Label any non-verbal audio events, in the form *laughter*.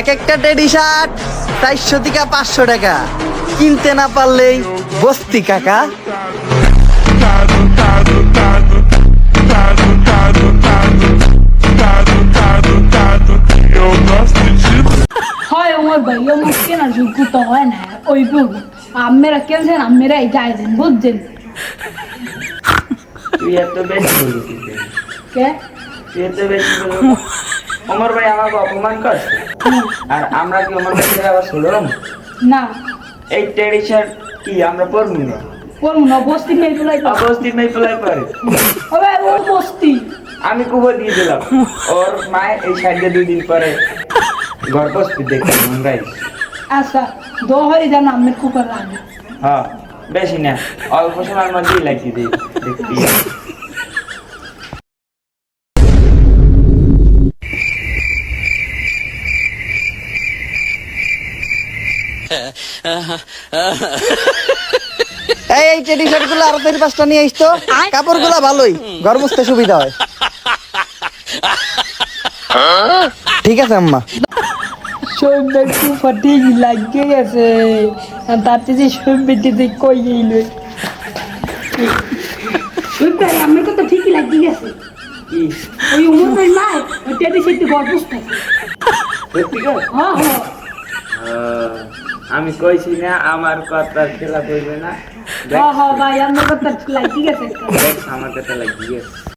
এক একটা teddy shirt চারশো থেকে পাঁচশো টাকা। কিনতে না পারলেই বস্তি কাকা। হয় আমার ভাই আমার কেনার যোগ্য হয় না। ওই বলব আমেরা কেনছেন আমেরাই যাই দেন বুঝছেন? তুই এত বেশি কে তুই এত বেশি অমর ভাই আমাকে অপমান করছে? আর আমরা কি অমর ভাই ছেড়ে আবার শুনলাম না। এই শার্ট কি আমরা পরবো না? করব না বস্তি মেয়ে গুলাই অবস্থিত নেই পেলাই পারে হবে ও বস্তি আমি কুবো দিয়ে দিলাম। ওর মায়ের এই সাইডে দুই দিন পরে ঘর বসতে দেখলাম আমরাই আচ্ছা দোহরি যেন আমের কুকার লাগে হ্যাঁ বেশি না অল্প সময়ের মধ্যেই লাগিয়ে দিই দেখতে *laughs* এই এই টেডি শার্টগুলো আরও চারি পাঁচটা নিয়ে আসতো কাপড়গুলা ভালোই ঘর মুছতে সুবিধা হয়। ঠিক আছে আম্মা। সৈবের কুফা ঠিক লাগিয়ে গেছে। তাতে যে সৈবেটি কই গেইল? আমার কথা ঠিকই লাগিয়ে গেছে। ওই উমর নাই টেডি সেটি গল্প হ্যাঁ হ্যাঁ। আহ, আমি কইছি না আমার কথা খেলা করবে না হ্যাঁ হ্যাঁ ভাই আমার কথা লাগিয়ে গেছে আমার কথা লাগিয়ে।